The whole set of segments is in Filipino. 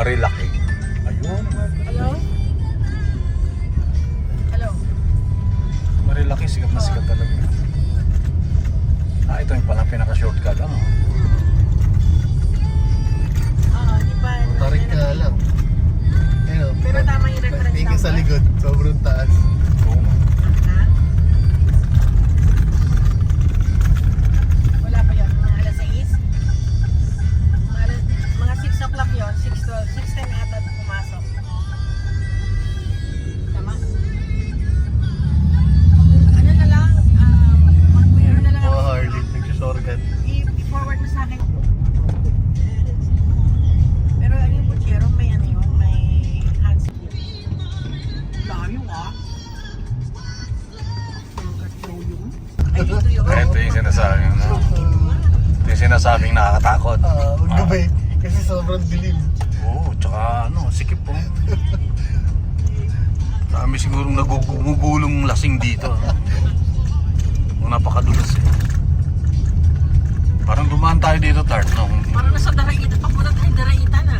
Marilaki. Ayun. Hello? Hello? Marilaki, sikat na sikat talaga. Ah, ito yung pala pinaka-shortcut. Ano? Oo, di ba? Tarik ka lang. Pero tama yung reference Tingin sa likod, sobrang taas. I-forward mo sa akin. Pero ano yung puchero, may ano yun, may hands Layo ah. Ay, dito yun. Ito yung sinasabi. Ano? Ito yung sinasabing nakakatakot. Ah, uh. Kasi sobrang dilim. Oo, tsaka ano, sikip po. Dami sigurong nagugulong lasing dito. Ang napakadulas eh. Parang dumaan tayo dito, Tart, nung... Parang nasa Daraitan. Papunta tayo Daraitan ah.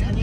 Yeah.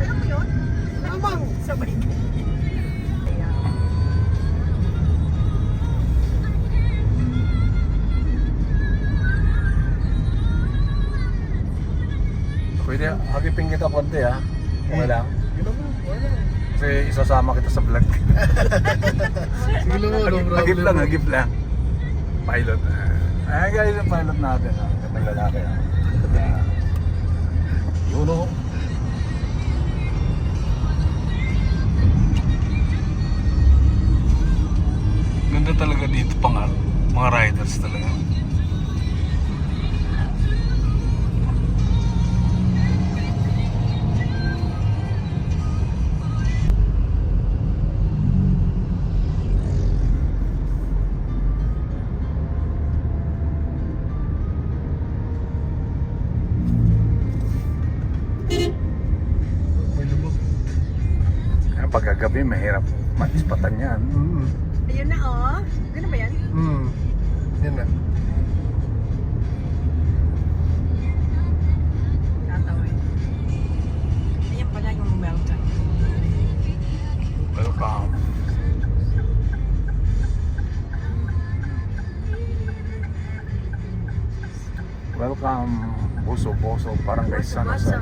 Alam mo yun? Alamang! Sabay. Kaya, Pwede, hagipin kita konti ha. Okay lang. Wala. Kasi isasama kita sa vlog. Sige lang mo, no problem. hagip lang, hagip lang. Pilot. Ay, galing yung pilot natin. Ha? Kapag lalaki. Ha? Uh, Ganda talaga dito pang ano, mga riders talaga. Pagkagabi, mahirap matispatan yan. Mm. Ayun na oh. Ganun ba yan? Mm. Yan na. Tatawin. Ayan pala yung welcome. Welcome. Welcome, Buso Boso, Barangay San Jose.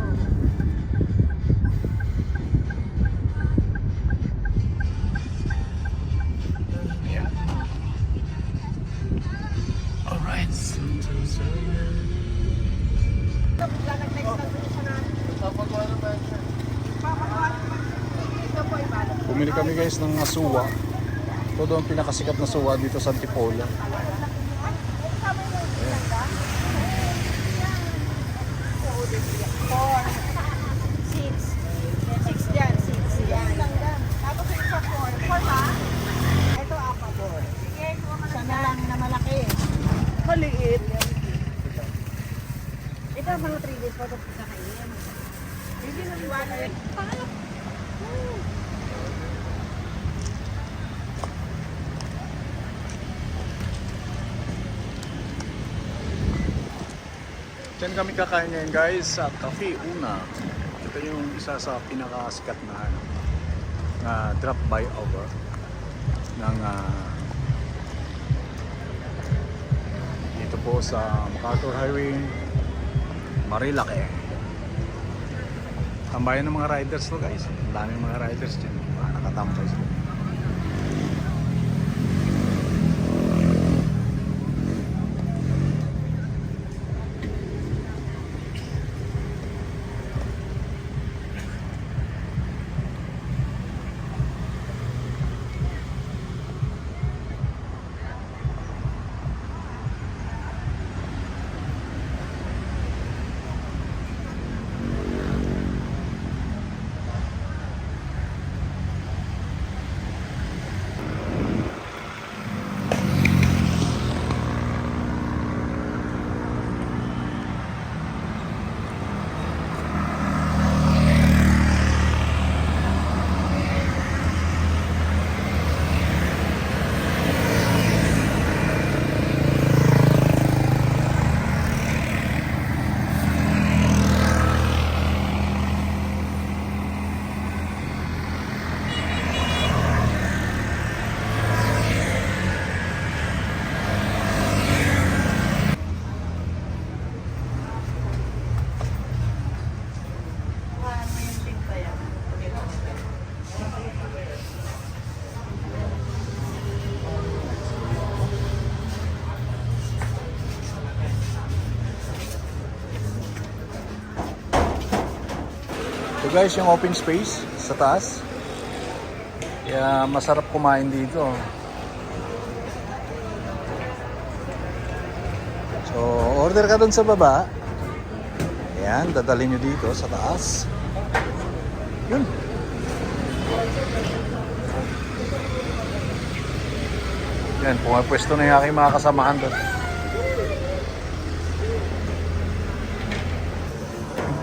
Bumili kami guys ng suwa. Ito ang pinakasikat na suwa dito sa Antipolo. Four. Six. Six dyan, six. Yan. Tapos yung isa four. Four ba? Ito apat. Four. Isa na lang na malaki. Maliit. Ito mga 3 days po ito kakainin. Hindi na liwanag. Paano? Diyan kami kakain ngayon guys sa Cafe Una. Ito yung isa sa pinakasikat na na drop by over ng ah, dito po sa MacArthur Highway Marilake. Tambayan ng mga riders to guys. Ang daming mga riders dyan. Mga nakatambay sila. So guys, yung open space sa taas. Kaya masarap kumain dito. So, order ka dun sa baba. Ayan, dadalhin nyo dito sa taas. Yun. Yan, pumapwesto na yung aking mga kasamahan doon.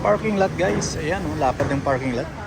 Parking lot guys. Ayan, oh, lapad yung parking lot.